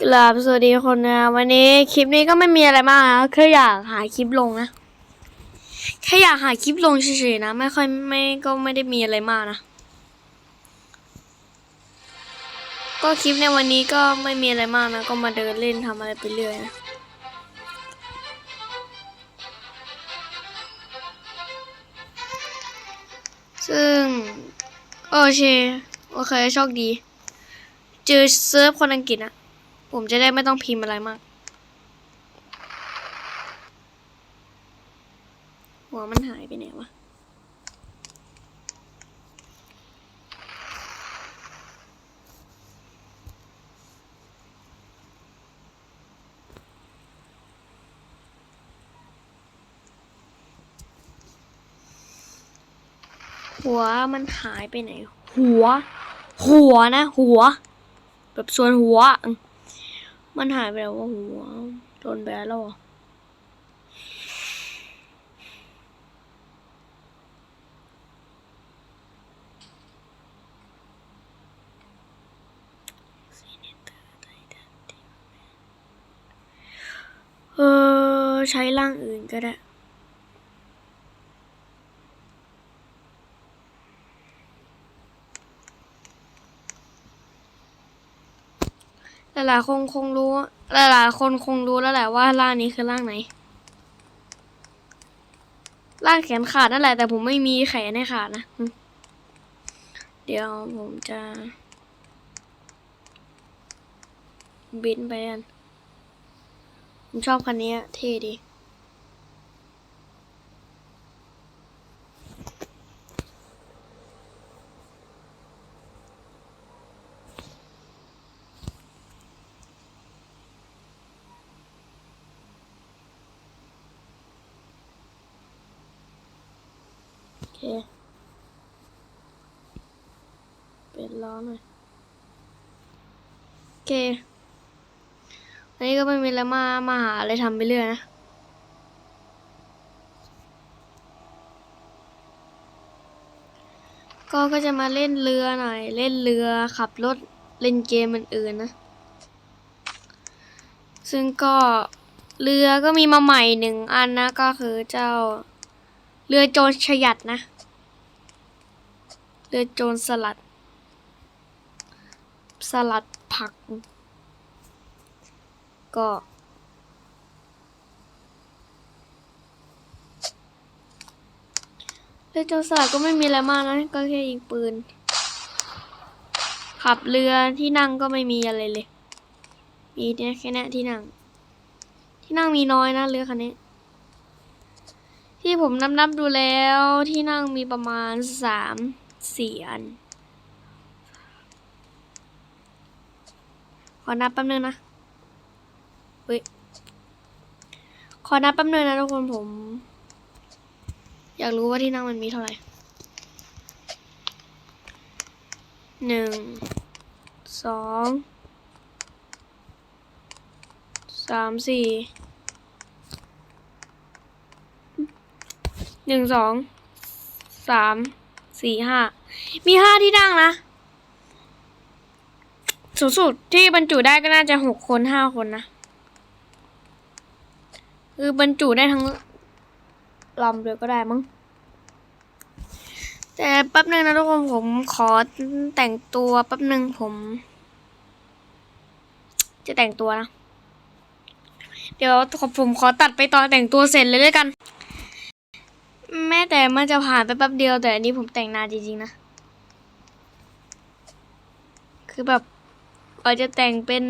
กราบสวัสดีคนนะวันนี้คลิปนี้ก็ไม่มีอะไรมากนะแค่อยากหาคลิปลงนะแค่อยากหาคลิปลงเฉยๆนะ ไม่ค่อยไม่ก็ไม่ได้มีอะไรมากนะ ก็คลิปในวันนี้ก็ไม่มีอะไรมากนะ ก็มาเดินเล่นทำอะไรไปเรื่อยนะซึ่ง โอเค โอเคโชคดี เจอเซิร์ฟคนอังกฤษอะ ผมจะได้ไม่ต้องพิมพ์อะไรมาก หัวมันหายไปไหนวะหัวมันหายไปไหน หัว หัวนะ หัว แบบส่วนหัวอ มันหายไปแล้วว่าหัวโดนแบนแล้วอะเออใช้ร่างอื่นก็ได้ หลายๆคนคงรู้ หลายๆคนคงรู้แล้วแหละว่าร่างนี้คือร่างไหน ร่างแขนขาดนั่นแหละ แต่ผมไม่มีแขนให้ขาดนะ เดี๋ยวผมจะ บินไปกันผมชอบคันนี้เท่ดี เค เป็นล้อหน่อย โอเค อันนี้ก็ไม่มีอะไรมา มาหาอะไรทำไปเรื่อยนะก็ก็จะมาเล่นเรือหน่อย เล่นเรือขับรถเล่นเกมอื่นๆนะ ซึ่งก็เรือก็มีมาใหม่หนึ่งอันนะก็คือเจ้า เรือโจรฉยัดนะ เรือโจรสลัด สลัดผัก ก็เรือโจรสลัดก็ไม่มีอะไรมากนะ ก็แค่ยิงปืน ขับเรือที่นั่งก็ไม่มีอะไรเลย มีเนี่ยแค่เนี้ที่นั่ง ที่นั่งมีน้อยนะเรือคันนี้ ที่ผมนับนับดูแล้วที่นั่งมีประมาณสามสี่อัน ขอนับแป๊บนึงนะเฮ้ยขอนับแป๊บนึงนะทุกคนผม อยากรู้ว่าที่นั่งมันมีเท่าไหร่หนึ่งสองสามสี่ หนึ่งสองสามสี่ห้ามีห้าที่นั่งนะ สูงสุดที่บรรจุได้ก็น่าจะหกคนห้าคนนะ คือบรรจุได้ทั้งลำเลยก็ได้มั้งแต่แป๊บนึงนะทุกคนผมขอแต่งตัวแป๊บนึงผม จะแต่งตัวนะ เดี๋ยวผมขอตัดไปตอนแต่งตัวเสร็จเลยด้วยกัน แม้แต่มันจะผ่านไปแป๊บเดียวแต่อันนี้ผมแต่งนานจริงๆนะ คือแบบอาจจะแต่งเป็น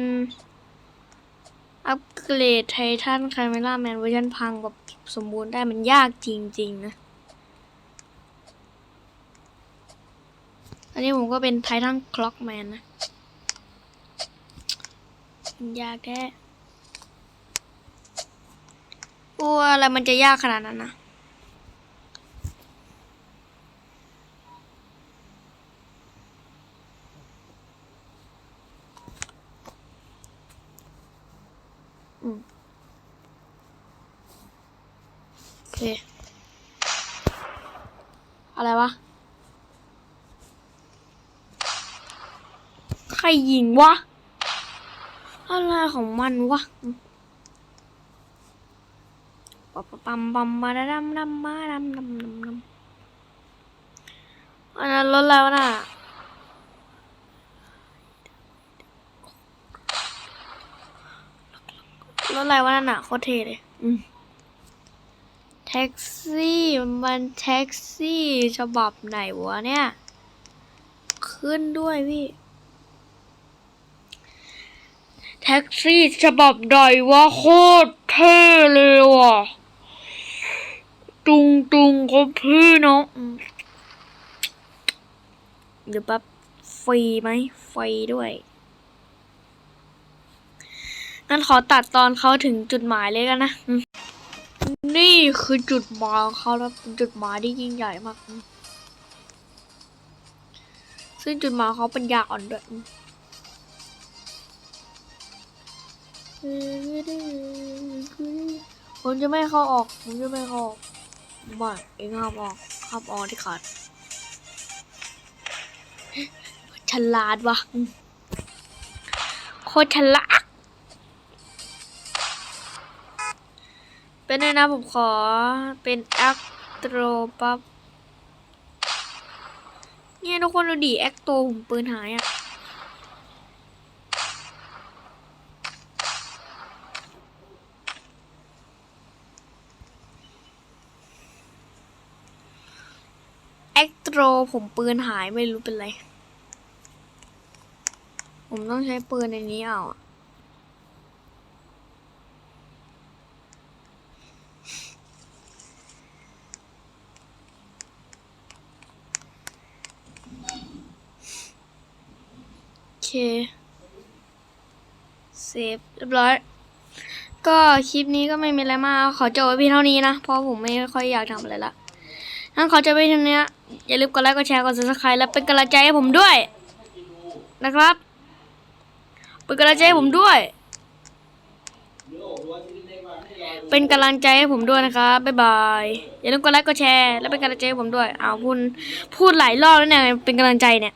อัปเกรดไททันคาเมล่าแมนเวอร์ชันพังแบบสมบูรณ์ได้มันยากจริงๆนะ อันนี้ผมก็เป็นไททันคล็อกแมนนะ มันยากแท้โอ้อะไรมันจะยากขนาดนั้นนะ โอเค อะไรวะ ใครยิงวะ อะไรของมันวะปั๊มปั๊มปั๊มมาดำดำมาดำดำดำดำอันนั้นรถแล้วน่ะ รถ อะไรวะนั่นน่ะโคตรเท่เลยอืมแท็กซี่มันแท็กซี่ฉบับไหนวะเนี่ย ขึ้นด้วยพี่ แท็กซี่ฉบับใดวะโคตรเท่เลยว่ะ ตุงตุงครับพี่น้องอืมเดี๋ยวแป๊บฟรีไหมฟรีด้วย งั้นขอตัดตอนเขาถึงจุดหมายเลยกันนะ นี่คือจุดหมายของเขาแล้วเป็นจุดหมายที่ยิ่งใหญ่มาก ซึ่งจุดหมายเขาเป็นยาอ่อนด้วยผมจะไม่ให้าออก ผมจะไม่ให้าออกไม่เองห้ามออกห้ามออกที่ขาดฉลาดวะโคตรฉลาด เป็นนะผมขอเป็นแอคโตรปับเนี่ยทุกคนดูดิแอคโตผมปืนหายอะ่ะแอคโตรผมปืนหายไม่รู้เป็นไร ผมต้องใช้ปืนในนี้เอาอะ เคเซฟเรียบร้อย ก็คลิปนี้ก็ไม่มีอะไรมากขอจบไว้เพียงเท่านี้นะ เพราะผมไม่ค่อยอยากทำอะไรละงั้นขอจบไว้เท่านี้อย่าลืมกดไลค์กดแชร์กด subscribe และเป็นกำลังใจให้ผมด้วย นะครับ เป็นกำลังใจให้ผมด้วย เป็นกำลังใจให้ผมด้วยนะครับบ๊ายบายอย่าลืมกดไลค์กดแชร์และเป็นกำลังใจให้ผมด้วยอ้าวพูดพูดหลายรอบแล้วเนี่ยเป็นกำลังใจเนี่ย